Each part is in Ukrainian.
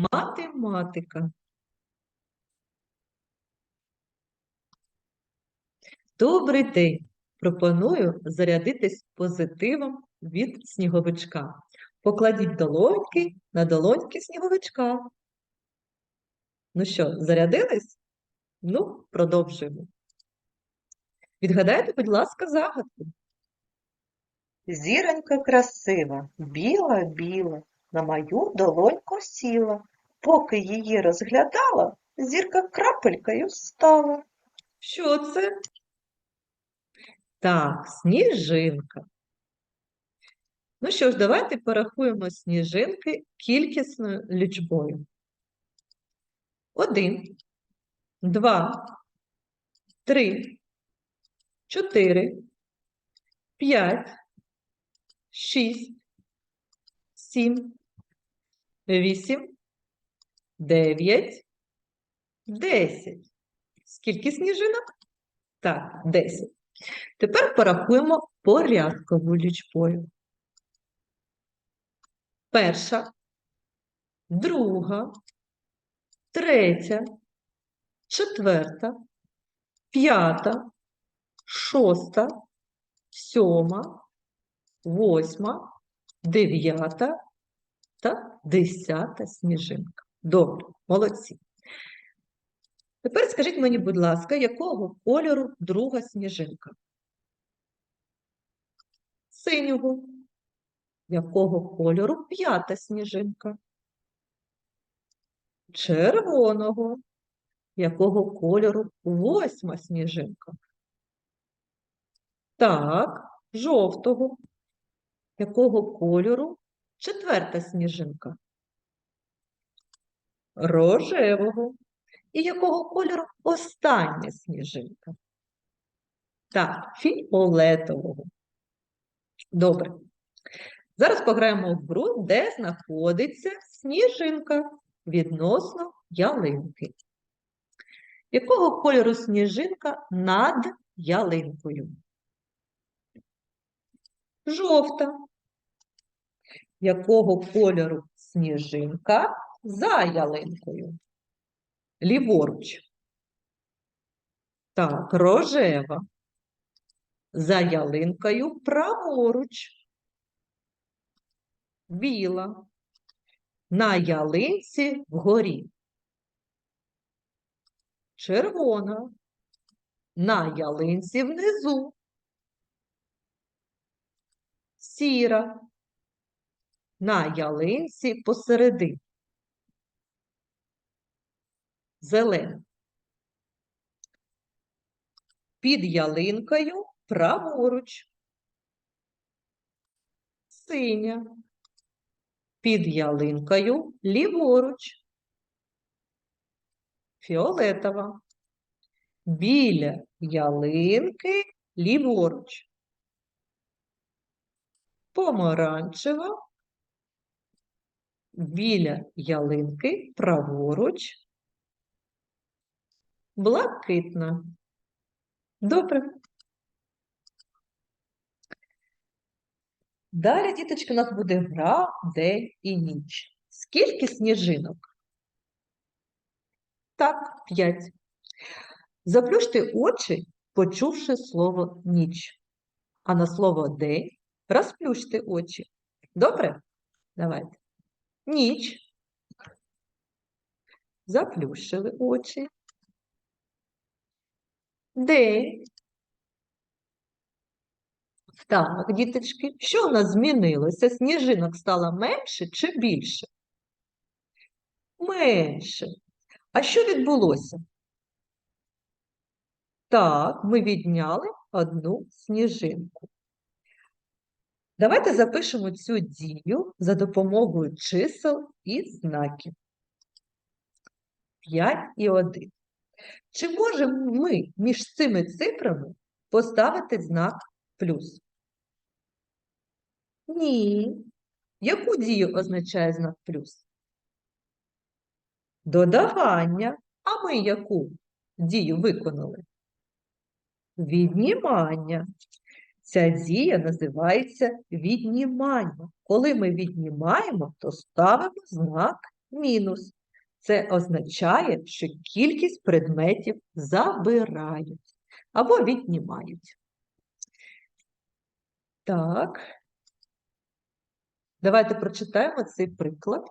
Математика. Добрий день! Пропоную зарядитись позитивом від сніговичка. Покладіть долоньки на долоньки сніговичка. Ну що, зарядились? Ну, продовжуємо. Відгадайте, будь ласка, загадку. Зіронька красива, біла-біла, на мою долоньку сіла. Поки її розглядала, зірка крапелькою стала. Що це? Так, сніжинка. Ну що ж, давайте порахуємо сніжинки кількісною лічбою. Один, два, три, чотири, п'ять, шість, сім, вісім, дев'ять, десять. Скільки сніжинок? Так, десять. Тепер порахуємо порядкову лічбою. Перша, друга, третя, четверта, п'ята, шоста, сьома, восьма, дев'ята та десята сніжинка. Добре, молодці. Тепер скажіть мені, будь ласка, якого кольору друга сніжинка? Синього. Якого кольору п'ята сніжинка? Червоного. Якого кольору восьма сніжинка? Так, жовтого. Якого кольору четверта сніжинка? Рожевого. І якого кольору остання сніжинка? Так, фіолетового. Добре. Зараз пограємо в гру, де знаходиться сніжинка відносно ялинки. Якого кольору сніжинка над ялинкою? Жовта. Якого кольору сніжинка за ялинкою? Ліворуч. Так, рожева. За ялинкою праворуч. Біла. На ялинці вгорі. Червона. На ялинці внизу. Сіра. На ялинці посередині. Зелена. Під ялинкою праворуч. Синя. Під ялинкою ліворуч. Фіолетова. Біля ялинки ліворуч. Помаранчева. Біля ялинки праворуч. Блакитна. Добре. Далі, діточки, у нас буде гра день і ніч. Скільки сніжинок? Так, п'ять. Заплющте очі, почувши слово ніч. А на слово день розплющте очі. Добре? Давайте. Ніч. Заплющили очі. День. Так, діточки, що у нас змінилося? Сніжинок стало менше чи більше? Менше. А що відбулося? Так, ми відняли одну сніжинку. Давайте запишемо цю дію за допомогою чисел і знаків. 5 і 1. Чи можемо ми між цими цифрами поставити знак плюс? Ні. Яку дію означає знак плюс? Додавання. А ми яку дію виконали? Віднімання. Ця дія називається віднімання. Коли ми віднімаємо, то ставимо знак мінус. Це означає, що кількість предметів забирають або віднімають. Так. Давайте прочитаємо цей приклад.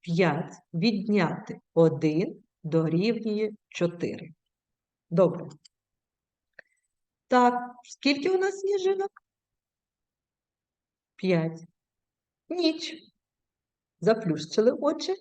5 відняти 1 дорівнює 4. Добре. Так, скільки у нас сніжинок? 5. Ніч. Заплющили очі.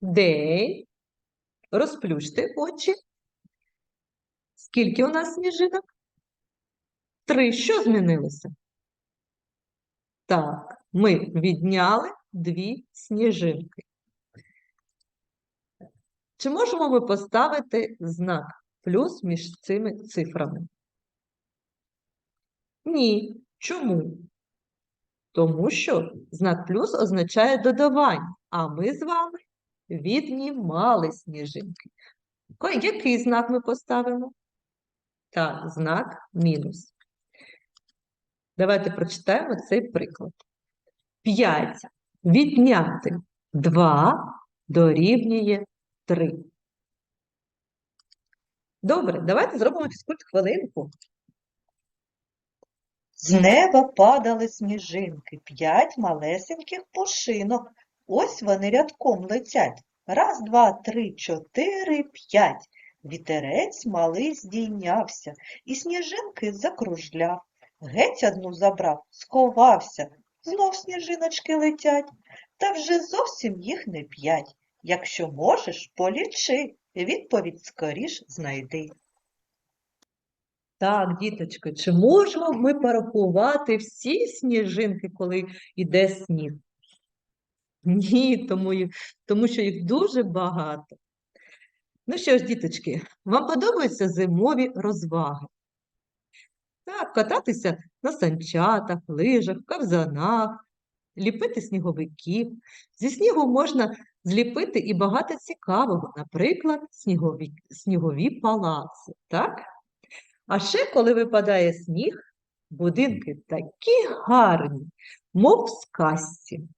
День. Розплющте очі. Скільки у нас сніжинок? Три. Що змінилося? Так, ми відняли дві сніжинки. Чи можемо ми поставити знак плюс між цими цифрами? Ні. Чому? Тому що знак плюс означає додавання, а ми з вами віднімали сніжинки. Який знак ми поставимо? Так, знак мінус. Давайте прочитаємо цей приклад. 5 відняти 2 дорівнює 3. Добре, давайте зробимо фізкульт хвилинку. З неба падали сніжинки, п'ять малесеньких пушинок. Ось вони рядком летять. Раз, два, три, чотири, п'ять. Вітерець малий здійнявся, і сніжинки закружляв. Геть одну забрав, сховався. Знов сніжиночки летять, та вже зовсім їх не п'ять. Якщо можеш, полічи, відповідь скоріш знайди. Так, діточки, чи можемо ми порахувати всі сніжинки, коли йде сніг? Ні, тому, тому що їх дуже багато. Ну що ж, діточки, вам подобаються зимові розваги? Так, кататися на санчатах, лижах, ковзанах, ліпити сніговиків. Зі снігу можна зліпити і багато цікавого, наприклад, снігові, снігові палаци, так? А ще, коли випадає сніг, будинки такі гарні, мов в сказці.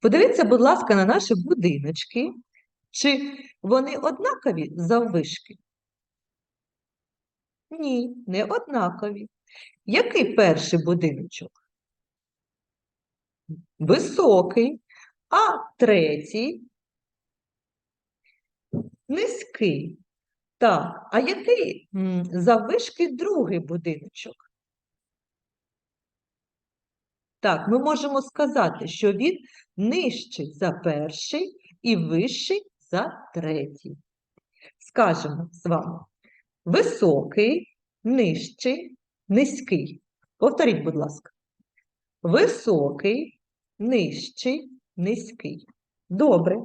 Подивіться, будь ласка, на наші будиночки. Чи вони однакові заввишки? Ні, не однакові. Який перший будиночок? Високий, а третій низький. Так, а який заввишки другий будиночок? Так, ми можемо сказати, що він нижчий за перший і вищий за третій. Скажемо з вами. Високий, нижчий, низький. Повторіть, будь ласка. Високий, нижчий, низький. Добре.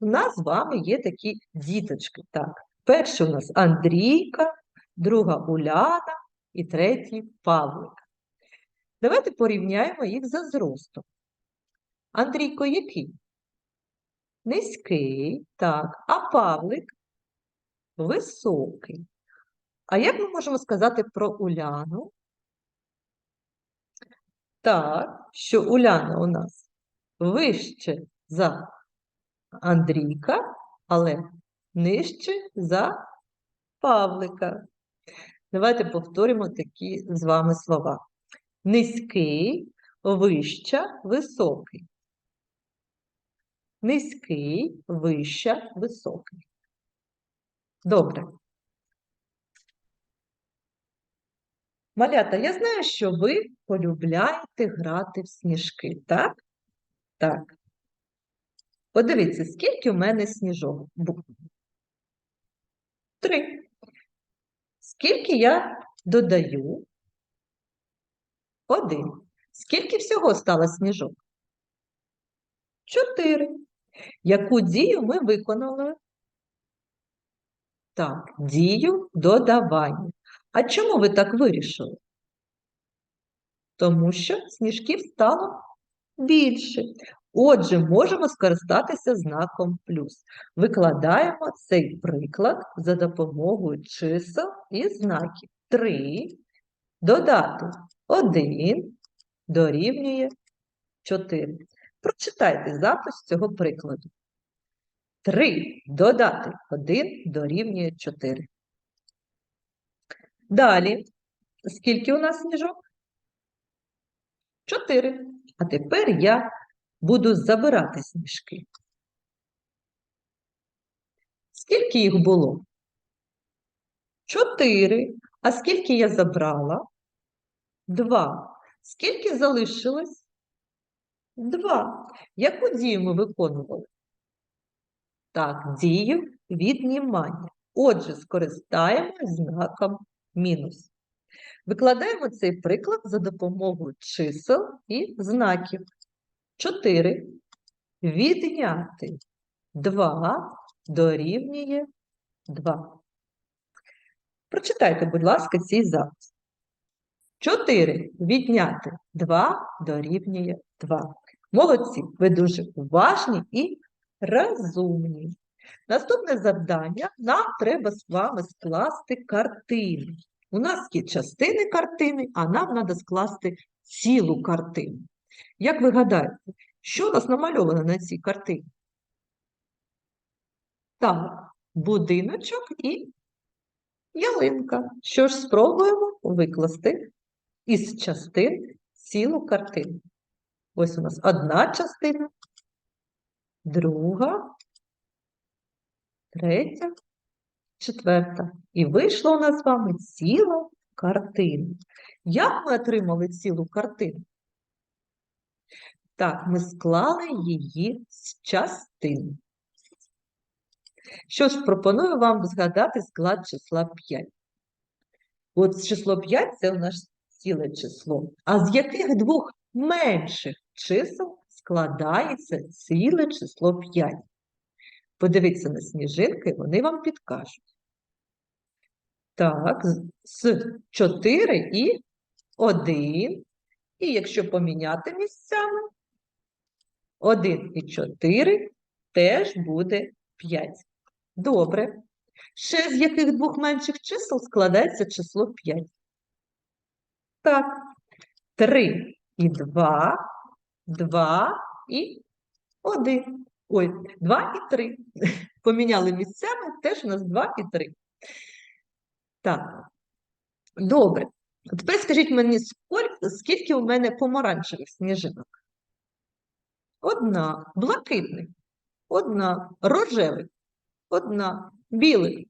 У нас з вами є такі діточки. Так, перший у нас Андрійка, друга Уляна і третій Павлик. Давайте порівняємо їх за зростом. Андрійко який? Низький, так, а Павлик високий. А як ми можемо сказати про Уляну? Так, що Уляна у нас вище за Андрійка, але нижче за Павлика. Давайте повторимо такі з вами слова. Низький, вища, високий. Низький, вища, високий. Добре. Малята, я знаю, що ви полюбляєте грати в сніжки, так? Так. Подивіться, скільки у мене сніжок. Три. Скільки я додаю? Один. Скільки всього стало сніжок? Чотири. Яку дію ми виконали? Так, дію додавання. А чому ви так вирішили? Тому що сніжків стало більше. Отже, можемо скористатися знаком плюс. Викладаємо цей приклад за допомогою чисел і знаків. 3 додати 1 дорівнює 4. Прочитайте запис цього прикладу. 3 додати 1 дорівнює 4. Далі, скільки у нас сніжок? 4. А тепер я буду забирати сніжки. Скільки їх було? 4. А скільки я забрала? 2. Скільки залишилось? 2. Яку дію ми виконували? Так, дію віднімання. Отже, скористаємось знаком мінус. Викладаємо цей приклад за допомогою чисел і знаків. 4 відняти 2 дорівнює 2. Прочитайте, будь ласка, цей запис. 4 відняти 2 дорівнює 2. Молодці, ви дуже уважні і розумні. Наступне завдання нам треба з вами скласти картину. У нас є частини картини, а нам треба скласти цілу картину. Як ви гадаєте, що у нас намальовано на цій картині? Так, будиночок і ялинка. Що ж, спробуємо викласти із частин цілу картину. Ось у нас одна частина, друга, третя, четверта. І вийшла у нас з вами ціла картина. Як ми отримали цілу картину? Так, ми склали її з частин. Що ж, пропоную вам згадати склад числа 5. От число 5 це у нас ціле число. А з яких двох менших чисел складається ціле число 5? Подивіться на сніжинки, вони вам підкажуть. Так, з- з 4 і 1. І якщо поміняти місцями, 1 і 4 теж буде 5. Добре. Ще з яких двох менших чисел складається число 5? Так, 3 і 2, 2 і 1. Ой, 2 і 3. Поміняли місцями, теж у нас 2 і 3. Так, добре. Тепер скажіть мені, скільки у мене помаранчевих сніжинок? Одна. Блакитних. Одна. Рожевих. Одна. Білих.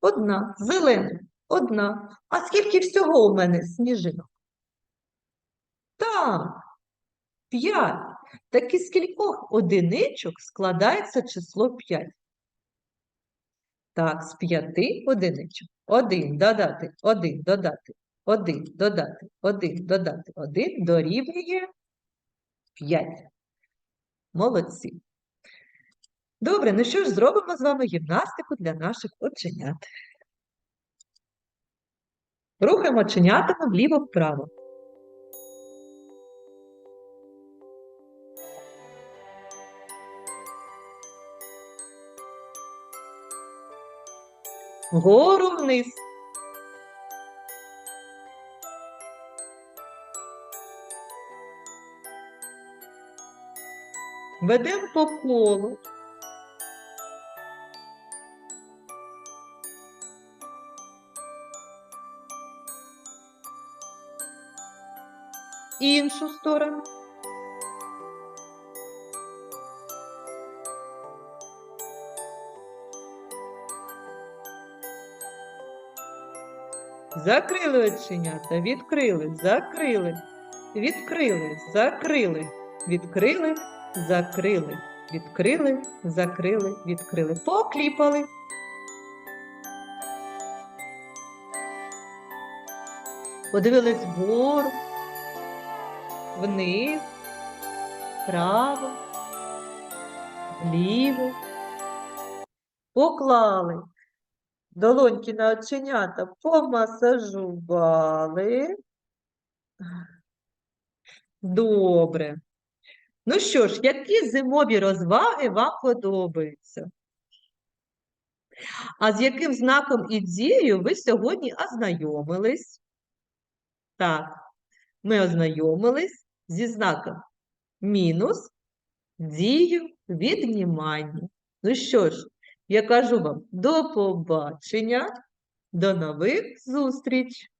Одна. Зелених. Одна. А скільки всього у мене сніжинок? Так. П'ять. Так із скількох одиничок складається число 5? Так, з п'яти одиничок. Один додати, один додати, один додати, один додати, один дорівнює 5. Молодці. Добре, ну що ж, зробимо з вами гімнастику для наших оченят. Рухаємо оченятами вліво-вправо. Вгору вниз. Ведемо по колу. Іншу сторону. Закрили оченята, відкрили, закрили, відкрили, закрили, відкрили, закрили, відкрили, закрили, відкрили. Покліпали. Подивились вгору, вниз, вправо, вліво. Поклали. Долоньки на оченята помасажували. Добре. Ну що ж, які зимові розваги вам подобаються? А з яким знаком і дією ви сьогодні ознайомились? Так, ми ознайомились зі знаком мінус дію віднімання. Ну що ж, я кажу вам до побачення, до нових зустріч!